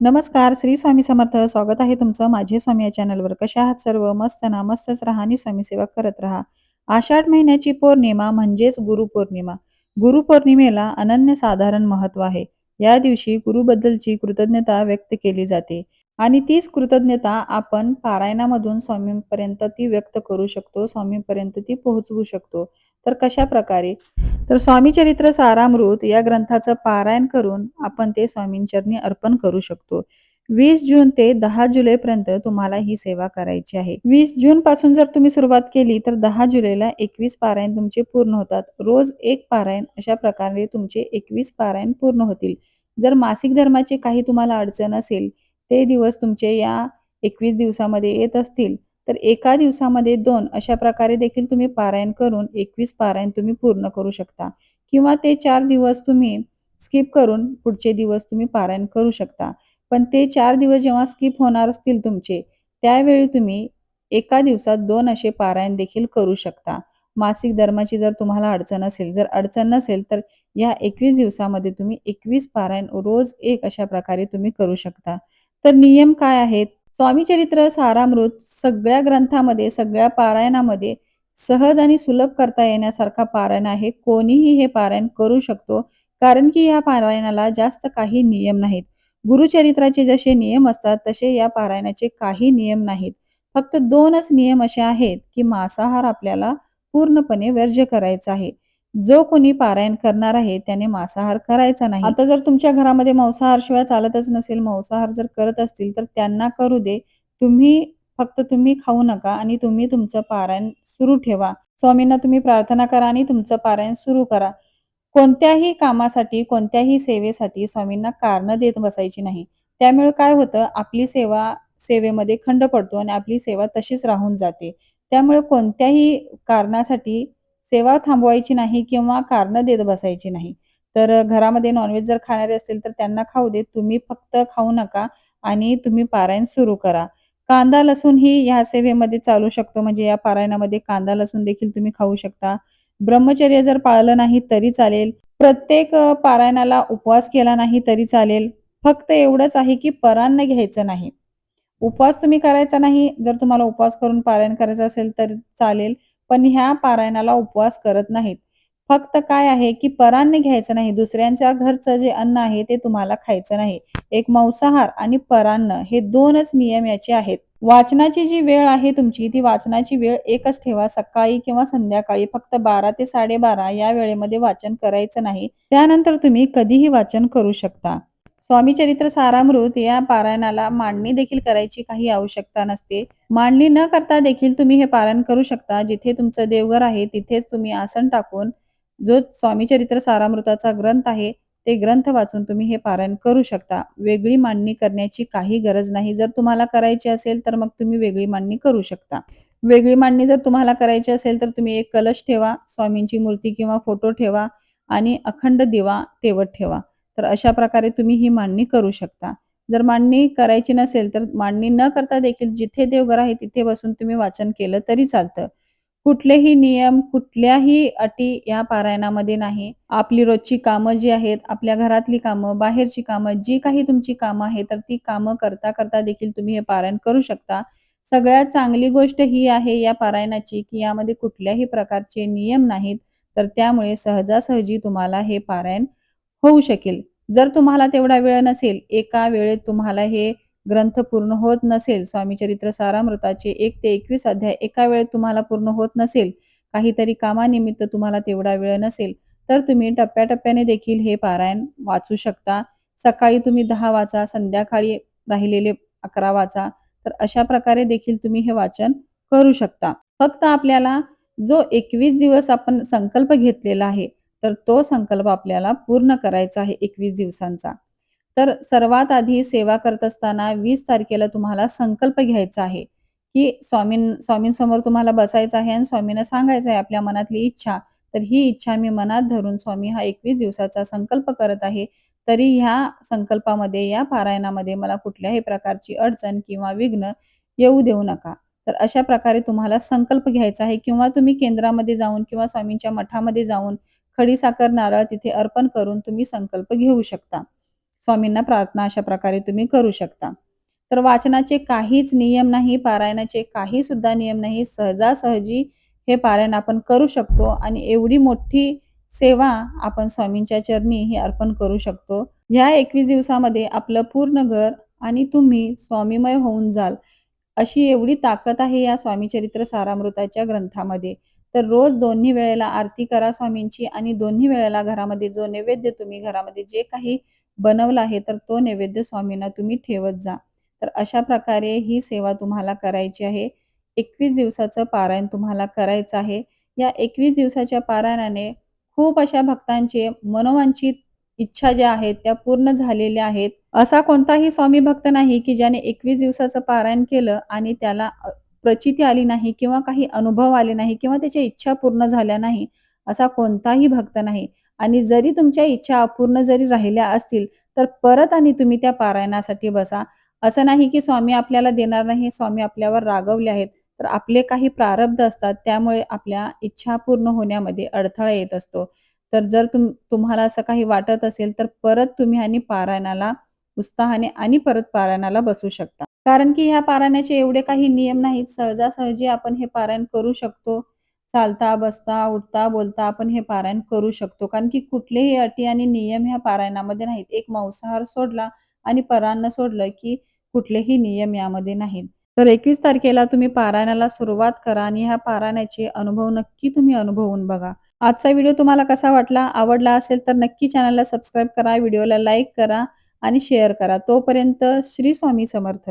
नमस्कार श्री स्वामी समर्थ. स्वागत आहे तुमचं माझे स्वामी या चॅनलवर. कशा आहात सर्व? मस्त ना? मस्तच राहा आणि स्वामी सेवा करत राहा. आषाढ महिन्याची पौर्णिमा म्हणजेच गुरुपौर्णिमा गुरुपौर्णिमेला अनन्यसाधारण महत्त्व आहे. या दिवशी गुरुबद्दलची कृतज्ञता व्यक्त केली जाते. आणि तीच कृतज्ञता आपण पारायणामधून स्वामींपर्यंत ती व्यक्त करू शकतो. स्वामींपर्यंत ती पोहोचवू शकतो. तर कशा प्रकारे? तर स्वामी चरित्र सारामृत या ग्रंथाचं पारायण करून आपण ते स्वामींचरणी अर्पण करू शकतो. वीस जून ते दहा जुलै पर्यंत तुम्हाला ही सेवा करायची आहे. वीस जून पासून जर तुम्ही सुरुवात केली तर दहा जुलैला एकवीस पारायण तुमचे पूर्ण होतात. रोज एक पारायण अशा प्रकारे तुमचे एकवीस पारायण पूर्ण होतील. जर मासिक धर्माचे काही तुम्हाला अडचण असेल ते दिवस तुमचे या एकवीस दिवसामध्ये येत असतील तर एका दिवसामध्ये दोन अशा प्रकारे देखील तुम्ही पारायण करून एकवीस पारायण तुम्ही पूर्ण करू शकता. किंवा ते चार दिवस तुम्ही स्किप करून पुढचे दिवस तुम्ही पारायण करू शकता. पण ते चार दिवस जेव्हा स्किप होणार असतील तुमचे त्यावेळी तुम्ही एका दिवसात दोन असे पारायण देखील करू शकता. मासिक धर्माची जर तुम्हाला अडचण असेल जर अडचण नसेल तर या एकवीस दिवसामध्ये तुम्ही एकवीस पारायण रोज एक अशा प्रकारे तुम्ही करू शकता. तर नियम काय आहेत? स्वामी चरित्र सारामृत सगळ्या ग्रंथामध्ये सगळ्या पारायणामध्ये सहज आणि सुलभ करता येण्यासारखा पारायण आहे. कोणीही हे पारायण करू शकतो कारण की या पारायणाला जास्त काही नियम नाहीत. गुरुचरित्राचे जसे नियम असतात तसे या पारायणाचे काही नियम नाहीत. फक्त दोनच नियम असे आहेत की मांसाहार आपल्याला पूर्णपणे वर्ज्य करायचा आहे. जो कोणी पारायण करणार आहे त्याने मांसाहार करायचा नाही. आता जर तुमच्या घरामध्ये मांसाहार शिवाय चालतच नसेल मांसाहार जर करत असतील तर त्यांना करू दे. तुम्ही फक्त तुम्ही खाऊ नका आणि तुम्ही तुमचं पारायण सुरू ठेवा. स्वामींना तुम्ही प्रार्थना करा आणि तुमचं पारायण सुरू करा. कोणत्याही कामासाठी कोणत्याही सेवेसाठी स्वामींना कारण देत बसायची नाही. त्यामुळे काय होतं आपली सेवा सेवेमध्ये खंड पडतो आणि आपली सेवा तशीच राहून जाते. त्यामुळे कोणत्याही कारणासाठी सेवा थांबवायची नाही किंवा कारण देत बसायची नाही. तर घरामध्ये नॉनव्हेज जर खाणारे असतील तर त्यांना खाऊ दे. तुम्ही फक्त खाऊ नका आणि तुम्ही पारायण सुरू करा. कांदा लसूण ही या सेवेमध्ये चालू शकतो. म्हणजे या पारायणामध्ये कांदा लसूण देखील तुम्ही खाऊ शकता. ब्रह्मचर्य जर पाळलं नाही तरी चालेल. प्रत्येक पारायणाला उपवास केला नाही तरी चालेल. फक्त एवढंच आहे की परान्न घ्यायचं नाही. उपवास तुम्ही करायचा नाही. जर तुम्हाला उपवास करून पारायण करायचं असेल तर चालेल. पण ह्या पारायणाला उपवास करत नाहीत. फक्त काय आहे की परान्न घ्यायचं नाही दुसऱ्यांच्या घरचं जे अन्न आहे ते तुम्हाला खायचं नाही. एक मांसाहार आणि परान्न हे दोनच नियम याचे आहेत. वाचनाची जी वेळ आहे तुमची ती वाचनाची वेळ एकच ठेवा. सकाळी किंवा संध्याकाळी फक्त बारा ते साडेबारा या वेळेमध्ये वाचन करायचं नाही. त्यानंतर तुम्ही कधीही वाचन करू शकता. स्वामी चरित्र सारामृत या पारायणाला मांडणी देखील करायची काही आवश्यकता नसते. मांडणी न करता देखील तुम्ही हे पारायण करू शकता. जिथे तुमचं देवघर आहे तिथेच तुम्ही आसन टाकून जो स्वामी चरित्र सारामृताचा ग्रंथ आहे ते ग्रंथ वाचून तुम्ही हे पारायण करू शकता. वेगळी मांडणी करण्याची काही गरज नाही. जर तुम्हाला करायची असेल तर मग तुम्ही वेगळी मांडणी करू शकता. वेगळी मांडणी जर तुम्हाला करायची असेल तर तुम्ही एक कलश ठेवा स्वामींची मूर्ती किंवा फोटो ठेवा आणि अखंड दिवा तेवत ठेवा. तर अशा प्रकारे तुम्ही ही मांडणी करू शकता. जर मांडणी करायची नसेल तर मांडणी न करता देखील जिथे देवघर आहे तिथे बसून तुम्ही वाचन केलं तरी चालतं. कुठलेही नियम कुठल्याही अटी या पारायणामध्ये नाही. आपली रोजची कामं जी आहेत आपल्या घरातली कामं बाहेरची कामं जी काही तुमची कामं आहेत तर ती कामं करता करता देखील तुम्ही हे पारायण करू शकता. सगळ्यात चांगली गोष्ट ही आहे या पारायणाची की यामध्ये कुठल्याही प्रकारचे नियम नाहीत. तर त्यामुळे सहजासहजी तुम्हाला हे पारायण होऊ शकेल. जर तुम्हाला तेवढा वेळ नसेल एका वेळेत तुम्हाला हे ग्रंथ पूर्ण होत नसेल स्वामी चरित्र सारामृताचे एक ते एकवीस अध्याय एका वेळेत तुम्हाला पूर्ण होत नसेल काहीतरी कामानिमित्त तुम्हाला तेवढा वेळ नसेल तर तुम्ही टप्प्याटप्प्याने देखील हे पारायण वाचू शकता. सकाळी तुम्ही दहा वाचा संध्याकाळी राहिलेले अकरा वाचा तर अशा प्रकारे देखील तुम्ही हे वाचन करू शकता. फक्त आपल्याला जो एकवीस दिवस आपण संकल्प घेतलेला आहे तर तो संकल्प आपल्याला पूर्ण करायचा आहे एकवीस दिवसांचा. तर सर्वात आधी सेवा करत असताना वीस तारखेला तुम्हाला संकल्प घ्यायचा आहे की स्वामीं स्वामींसमोर तुम्हाला बसायचं आहे आणि स्वामींना सांगायचं आहे आपल्या मनातली इच्छा. तर ही इच्छा मी मनात धरून स्वामी हा एकवीस दिवसाचा संकल्प करत आहे. तरी ह्या संकल्पामध्ये या पारायणामध्ये मला कुठल्याही प्रकारची अडचण किंवा विघ्न येऊ देऊ नका. तर अशा प्रकारे तुम्हाला संकल्प घ्यायचा आहे किंवा तुम्ही केंद्रामध्ये जाऊन किंवा स्वामींच्या मठामध्ये जाऊन खडी साखर नारळ तिथे अर्पण करून तुम्ही संकल्प घेऊ शकता. स्वामींना प्रार्थना अशा प्रकारे तुम्ही करू शकता. तर वाचनाचे काहीच नियम नाही पारायणाचे काही सुद्धा नियम नाही सहजासहजी हे पारायण आपण करू शकतो आणि एवढी मोठी सेवा आपण स्वामींच्या चरणी हे अर्पण करू शकतो. या एकवीस दिवसामध्ये आपलं पूर्ण घर आणि तुम्ही स्वामीमय होऊन जाल अशी एवढी ताकद आहे या स्वामी चरित्र सारामृताच्या ग्रंथामध्ये. तर रोज दोन्ही वेळेला आरती करा स्वामींची आणि दोन्ही वेळेला घरामध्ये जो नैवेद्य तुम्ही घरामध्ये जे काही बनवलं आहे तर तो नैवेद्य स्वामींना तुम्ही ठेवत जा. तर अशा प्रकारे ही सेवा तुम्हाला करायची आहे. एकवीस दिवसाचं पारायण तुम्हाला करायचं आहे. या एकवीस दिवसाच्या पारायणाने खूप अशा भक्तांचे मनोवांचित इच्छा ज्या आहेत त्या पूर्ण झालेल्या आहेत. असा कोणताही स्वामी भक्त नाही की ज्याने एकवीस दिवसाचं पारायण केलं आणि त्याला प्रचिती आली नाही किंवा काही अनुभव आले नाही किंवा त्याच्या इच्छा पूर्ण झाल्या नाही असा कोणताही भक्त नाही. आणि जरी तुमच्या इच्छा अपूर्ण जरी राहिल्या असतील तर परत आणि तुम्ही त्या पारायणासाठी बसा. असं नाही की स्वामी आपल्याला देणार नाही स्वामी आपल्यावर रागवले आहेत. तर आपले काही प्रारब्ध असतात त्यामुळे आपल्या इच्छा पूर्ण होण्यामध्ये अडथळा येत असतो. तर जर तुम तुम्हाला असं काही वाटत असेल तर परत तुम्ही आणि पारायणाला उत्साहाने आणि परत पारायणाला बसू शकता. कारण की ह्या पारायणाचे एवढे काही नियम नाहीत. सहजासहजी आपण हे पारायण करू शकतो. चालता बसता उठता बोलता आपण हे पारायण करू शकतो. कारण की कुठलेही अटी आणि नियम ह्या पारायणामध्ये नाहीत. एक मांसाहार सोडला आणि परान्न सोडलं की कुठलेही नियम यामध्ये नाहीत. तर एकवीस तारखेला तुम्ही पारायणाला सुरुवात करा आणि ह्या पारायणाचे अनुभव नक्की तुम्ही अनुभवून बघा. आजचा व्हिडिओ तुम्हाला कसा वाटला आवडला असेल तर नक्की चॅनलला सबस्क्राईब करा व्हिडिओला लाईक करा. आणि शेअर करा. तोपर्यंत श्री स्वामी समर्थ.